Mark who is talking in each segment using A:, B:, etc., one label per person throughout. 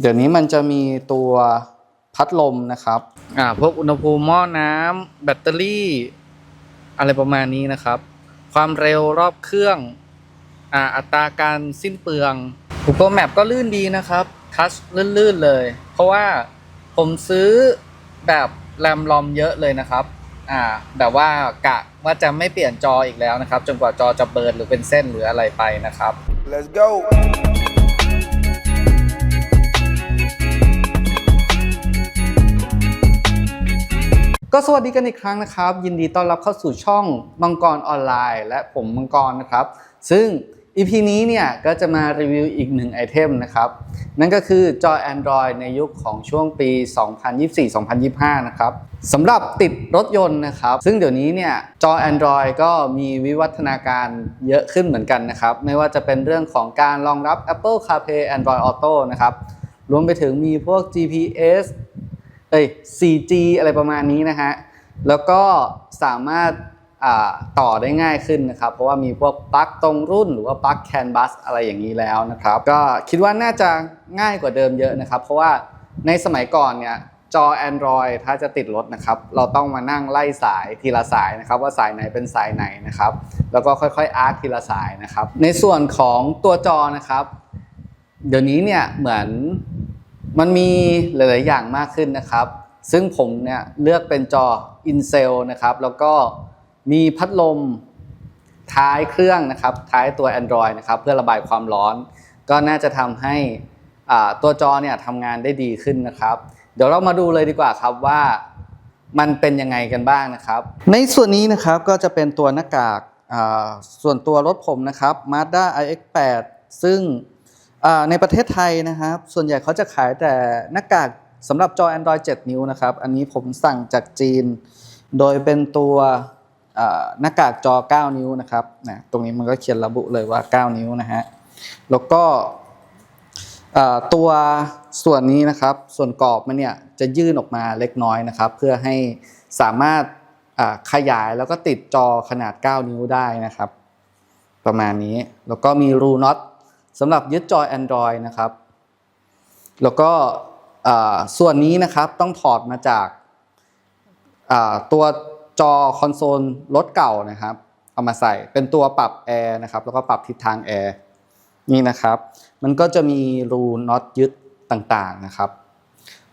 A: เดี๋ยวนี้มันจะมีตัวพัดลมนะครับ อ่า พวกอุณหภูมิหม้อน้ำแบตเตอรี่ อะไรประมาณนี้นะครับ ความเร็วรอบเครื่อง อ่า อัตราการสิ้นเปลือง Google Map ก็ลื่นดีนะครับทัชลื่นๆเลย เพราะว่าผมซื้อแบบแรมลอมเยอะเลยนะครับ อ่า แบบว่ากะว่าจะไม่เปลี่ยนจออีกแล้วนะครับ จนกว่าจอจะเบิร์นหรือเป็นเส้นหรืออะไรไปนะครับ
B: Let's go.
A: ก็สวัสดีกันอีกครั้งนะครับ ยินดีต้อนรับเข้าสู่ช่องมังกรออนไลน์ และผมมังกรนะครับ ซึ่ง EP นี้เนี่ยก็จะมารีวิวอีกหนึ่งไอเทมนะครับ นั่นก็คือจอ Android ในยุคของช่วงปี 2024-2025 นะครับสำหรับติดรถยนต์นะครับ ซึ่งเดี๋ยวนี้เนี่ยจอ Android ก็มีวิวัฒนาการเยอะขึ้นเหมือนกันนะครับ ไม่ว่าจะเป็นเรื่องของการรองรับ Apple CarPlay Android Auto นะครับรวมไปถึงมีพวก GPS เอ้ย 4G อะไรประมาณนี้นะฮะ แล้วก็สามารถต่อได้ง่ายขึ้นนะครับ เพราะว่ามีพวกปลั๊กตรงรุ่นหรือว่าปลั๊กแคนบัสอะไรอย่างนี้แล้วนะครับ ก็คิดว่าน่าจะง่ายกว่าเดิมเยอะนะครับ เพราะว่าในสมัยก่อนเนี่ยจอ Android ถ้าจะติดรถนะครับ เราต้องมานั่งไล่สายทีละสายนะครับ ว่าสายไหนเป็นสายไหนนะครับ แล้วก็ค่อยๆอาร์คทีละสายนะครับ ในส่วนของตัวจอนะครับ เดี๋ยวนี้เนี่ยเหมือน มันมีหลาย ๆ อย่างมากขึ้นนะครับ ซึ่งผมเนี่ยเลือกเป็นจอ Incel นะครับ แล้วก็มีพัดลมท้ายเครื่องนะครับ ท้ายตัว Android นะครับ เพื่อระบายความร้อน ก็น่าจะทำให้ตัวจอเนี่ยทำงานได้ดีขึ้นนะครับ เดี๋ยวเรามาดูเลยดีกว่าครับว่ามันเป็นยังไงกันบ้างนะครับ ในส่วนนี้นะครับก็จะเป็นตัวหน้ากากส่วนตัวรถผมนะครับ Mazda iX8 ซึ่ง ในประเทศไทยนะครับ ส่วนใหญ่เขาจะขายแต่หน้ากากสำหรับจอ Android 7 นิ้วนะครับ อันนี้ผมสั่งจากจีน โดยเป็นตัวหน้ากากจอ 9 นิ้วนะครับนะตรงนี้มันก็เขียนระบุเลยว่า 9 นิ้วนะฮะ แล้วก็ตัวส่วนนี้นะครับ ส่วนกรอบมันเนี่ยจะยื่นออกมาเล็กน้อยนะครับ เพื่อให้สามารถขยายแล้วก็ติดจอขนาด 9 นิ้วได้นะครับ ประมาณนี้ แล้วก็มีรูน็อต สำหรับยึดจอ Android นะครับ แล้วก็ส่วนนี้นะครับต้องถอดมาจากตัวจอคอนโซลรถเก่านะครับ เอามาใส่เป็นตัวปรับแอร์นะครับแล้วก็ปรับทิศทางแอร์นี่นะครับ มันก็จะมีรูน็อตยึดต่างๆนะครับ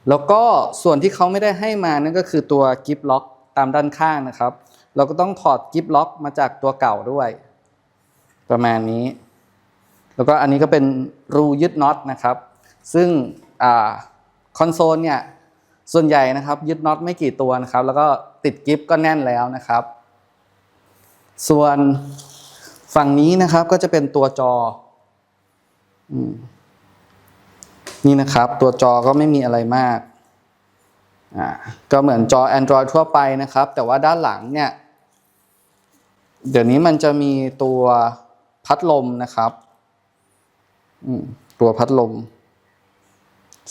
A: แล้วก็ส่วนที่เขาไม่ได้ให้มานั่นก็คือตัวกิฟล็อกตามด้านข้างนะครับ เราก็ต้องถอดกิฟล็อกมาจากตัวเก่าด้วย ประมาณนี้ แล้วก็อันนี้ก็เป็นรูยึดน็อตนะครับ ซึ่งอคอนโซลเนี่ยส่วนใหญ่นะครับยึดน็อตไม่กี่ตัวนะครับ แล้วก็ติดกิฟก็แน่นแล้วนะครับ ส่วนฝั่งนี้นะครับก็จะเป็นตัวจออนี่นะครับ ตัวจอก็ไม่มีอะไรมากอ่าก็เหมือนจอ Android ทั่วไปนะครับ แต่ว่าด้านหลังเนี่ย เดี๋ยวนี้มันจะมีตัวพัดลมนะครับ ตัวพัดลม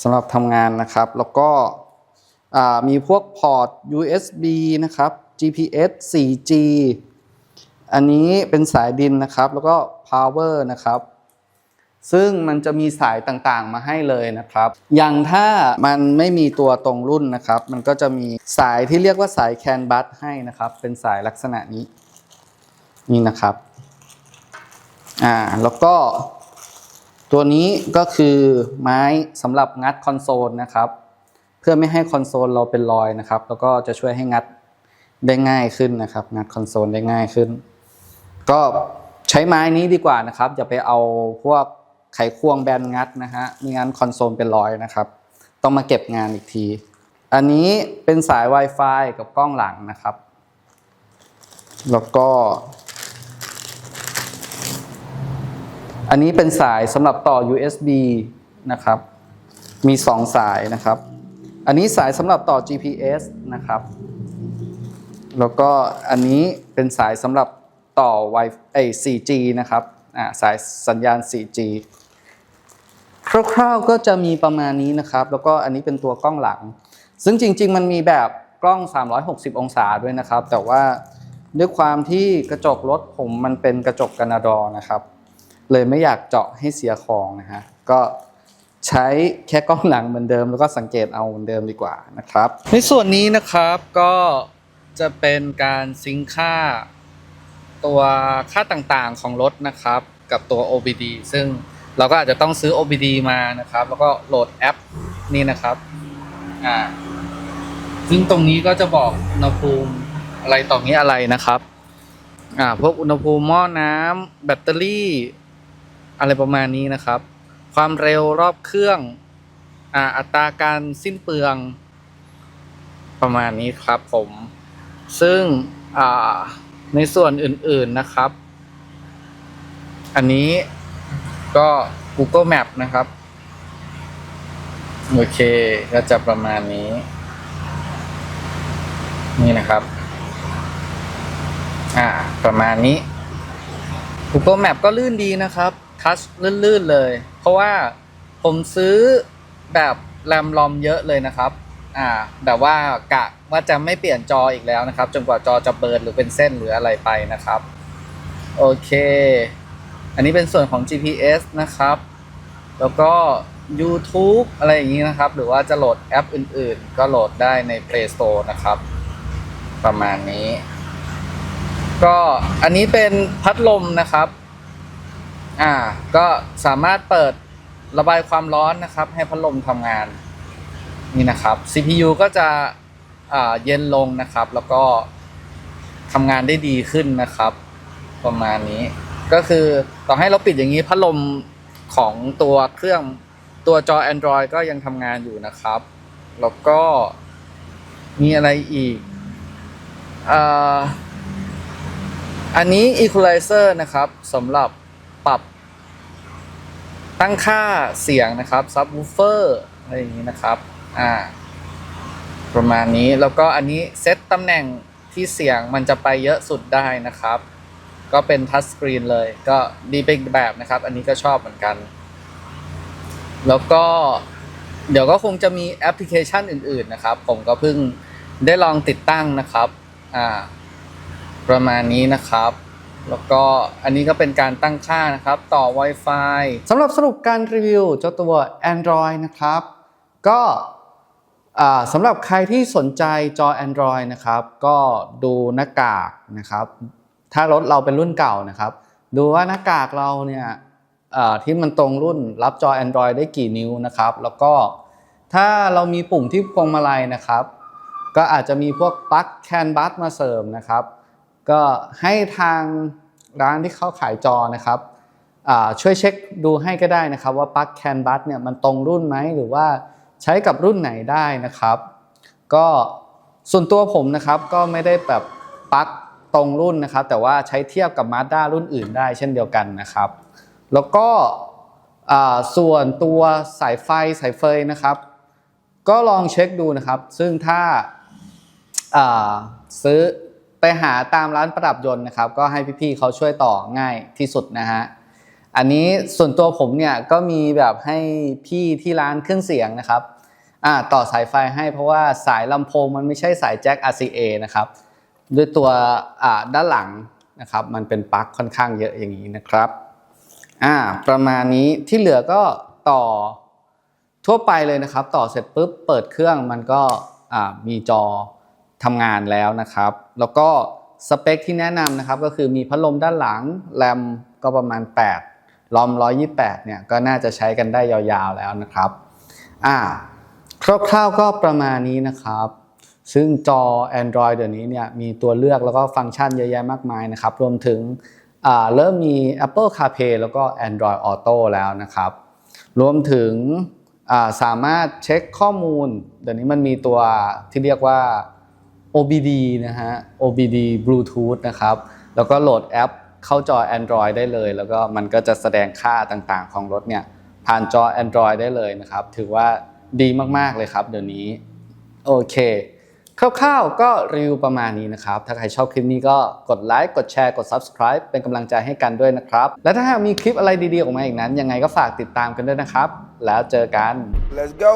A: สำหรับทำงานนะครับ แล้วก็มีพวกพอร์ต USB นะครับ GPS 4G อันนี้เป็นสายดินนะครับ แล้วก็ power นะครับ ซึ่งมันจะมีสายต่างๆมาให้เลยนะครับ อย่างถ้ามันไม่มีตัวตรงรุ่นนะครับ มันก็จะมีสายที่เรียกว่าสายแคนบัสให้นะครับ เป็นสายลักษณะนี้ นี่นะครับ อ่า แล้วก็ ตัวนี้ก็คือไม้สำหรับงัดคอนโซลนะครับ เพื่อไม่ให้คอนโซลเราเป็นรอยนะครับ แล้วก็จะช่วยให้งัดได้ง่ายขึ้นนะครับ งัดคอนโซลได้ง่ายขึ้น ก็ใช้ไม้นี้ดีกว่านะครับอย่าไปเอาพวกไขควงแบนงัดนะฮะม่งั้นคอนโซลเป็นรอยนะครับ ต้องมาเก็บงานอีกที อันนี้เป็นสาย Wi-Fi กับกล้องหลังนะครับ แล้วก็ อันนี้เป็นสายสำหรับต่อ USB นะครับ มี 2 สายนะครับ อันนี้สายสำหรับต่อ GPS นะครับ แล้วก็อันนี้เป็นสายสำหรับต่อ Wi เอ้ย 4G นะครับอ่าสายสัญญาณ 4G คร่าวๆก็จะมีประมาณนี้นะครับ แล้วก็อันนี้เป็นตัวกล้องหลัง ซึ่งจริง ๆ มันมีแบบกล้อง 360 องศาด้วยนะครับ แต่ว่าด้วยความที่กระจกรถผมมันเป็นกระจกกันนาดอนะครับ เลยไม่อยากเจาะให้เสียของนะฮะก็ใช้แค่กล้องหลังเหมือนเดิม แล้วก็สังเกตเอาเหมือนเดิมดีกว่านะครับ ในส่วนนี้นะครับก็จะเป็นการซิงค่า ตัวค่าต่างๆของรถนะครับ กับตัว OBD ซึ่งเราก็อาจจะต้องซื้อ OBD มานะครับ แล้วก็โหลดแอปนี่นะครับอ่าซึ่งตรงนี้ก็จะบอกอุณหภูมิอะไรต่อนี้อะไรนะครับอ่าพวกอุณหภูมิหม้อน้ำแบตเตอรี่ อะไรประมาณนี้นะครับ ความเร็วรอบเครื่องอ่าอัตราการสิ้นเปลือง ประมาณนี้ครับผม ซึ่งอ่าในส่วนอื่นๆนะครับ อันนี้ก็ Google Map นะครับ โอเคก็จะประมาณนี้ นี่นะครับ อ่า ประมาณนี้ Google Map ก็ลื่นดีนะครับ ทัชลื่นๆเลย เพราะว่าผมซื้อแบบแรมลอมเยอะเลยนะครับ อ่า แบบว่ากะว่าจะไม่เปลี่ยนจออีกแล้วนะครับ จนกว่าจอจะเบิร์นหรือเป็นเส้นหรืออะไรไปนะครับ โอเค อันนี้เป็นส่วนของ GPS นะครับ แล้วก็ YouTube อะไรอย่างนี้นะครับ หรือว่าจะโหลดแอปอื่นๆ ก็โหลดได้ใน Play Store นะครับ ประมาณนี้ ก็อันนี้เป็นพัดลมนะครับ อ่า ก็สามารถเปิดระบายความร้อนนะครับ ให้พัดลมทำงานนี่นะครับ CPU ก็จะอ่าเย็นลงนะครับ แล้วก็ทำงานได้ดีขึ้นนะครับ ประมาณนี้ ก็คือต่อให้เราปิดอย่างนี้พัดลมของตัวเครื่องตัวจอ Android ก็ยังทำงานอยู่นะครับ แล้วก็มีอะไรอีกอ่าอันนี้ Equalizer นะครับสำหรับ ปรับตั้งค่าเสียงนะครับ Subwoofer อะไรอย่างนี้นะครับอ่าประมาณนี้แล้วก็อันนี้เซตตำแหน่งที่เสียงมันจะไปเยอะสุดได้นะครับ ก็เป็นทัชสกรีนเลย ก็ดีไปอีกแบบนะครับ อันนี้ก็ชอบเหมือนกัน แล้วก็เดี๋ยวก็คงจะมีแอปพลิเคชันอื่น ๆนะครับ ผมก็เพิ่งได้ลองติดตั้งนะครับ อ่า ประมาณนี้นะครับ แล้วก็อันนี้ก็เป็นการตั้งค่านะครับต่อ Wi-Fi สำหรับสรุปการรีวิวเจ้าตัว Android นะครับ ก็สำหรับใครที่สนใจจอ Android นะครับ ก็ดูหน้ากากนะครับ ถ้ารถเราเป็นรุ่นเก่านะครับ ดูว่าหน้ากากเราเนี่ยที่มันตรงรุ่นรับจอ Android ได้กี่นิ้วนะครับ แล้วก็ถ้าเรามีปุ่มที่พวงมาลัยนะครับ ก็อาจจะมีพวกปลั๊กแคนบัสมาเสริมนะครับ ก็ให้ทางร้านที่เขาขายจอนะครับช่วยเช็คดูให้ก็ได้นะครับ ว่าปลั๊กแคนบัสเนี่ยมันตรงรุ่นไหมหรือว่าใช้กับรุ่นไหนได้นะครับ ก็ส่วนตัวผมนะครับก็ไม่ได้แบบปลั๊กตรงรุ่นนะครับ แต่ว่าใช้เทียบกับ Mazda รุ่นอื่นได้เช่นเดียวกันนะครับ แล้วก็ส่วนตัวสายไฟสายเฟยนะครับ ก็ลองเช็คดูนะครับ ซึ่งถ้าาซื้อ ไปหาตามร้านประดับยนต์นะครับ ก็ให้พี่ๆเขาช่วยต่อง่ายที่สุดนะฮะอันนี้ส่วนตัวผมเนี่ยก็มีแบบให้พี่ที่ร้านเครื่องเสียงนะครับอ่าต่อสายไฟให้เพราะว่าสายลำโพงมันไม่ใช่สายแจ็ค RCA นะครับ ด้วยตัวอ่าด้านหลังนะครับ มันเป็นปลั๊กค่อนข้างเยอะอย่างนี้นะครับอ่าประมาณนี้ที่เหลือก็ต่อทั่วไปเลยนะครับ ต่อเสร็จปุ๊บเปิดเครื่องมันก็อ่ามีจอ ทำงานแล้วนะครับ แล้วก็สเปคที่แนะนำนะครับก็คือมีพัดลมด้านหลังแรมก็ประมาณ 8 ลอม 128 เนี่ยก็น่าจะใช้กันได้ยาวๆแล้วนะครับอ่าคร่าวๆก็ประมาณนี้นะครับ ซึ่งจอ Android เดี๋ยวนี้เนี่ยมีตัวเลือกแล้วก็ฟังก์ชันเยอะแยะมากมายนะครับ รวมถึงเริ่มมี Apple CarPlay แล้วก็ Android Auto แล้วนะครับ รวมถึงสามารถเช็คข้อมูล เดี๋ยวนี้มันมีตัวที่เรียกว่า OBD นะฮะ OBD Bluetooth นะครับ แล้วก็โหลดแอปเข้าจอ Android ได้เลย แล้วก็มันก็จะแสดงค่าต่างๆ ของรถเนี่ยผ่านจอ Android ได้เลยนะครับ ถือว่าดีมากๆเลยครับ เดี๋ยวนี้ โอเค คร่าวๆ ก็รีวิวประมาณนี้นะครับ ถ้าใครชอบคลิปนี้ก็กดไลค์ กดแชร์ กด Subscribe เป็นกำลังใจให้กันด้วยนะครับ และถ้าหากมีคลิปอะไรดีๆออกมาอีกนั้น ยังไงก็ฝากติดตามกันด้วยนะครับ แล้วเจอกัน
B: Let's go.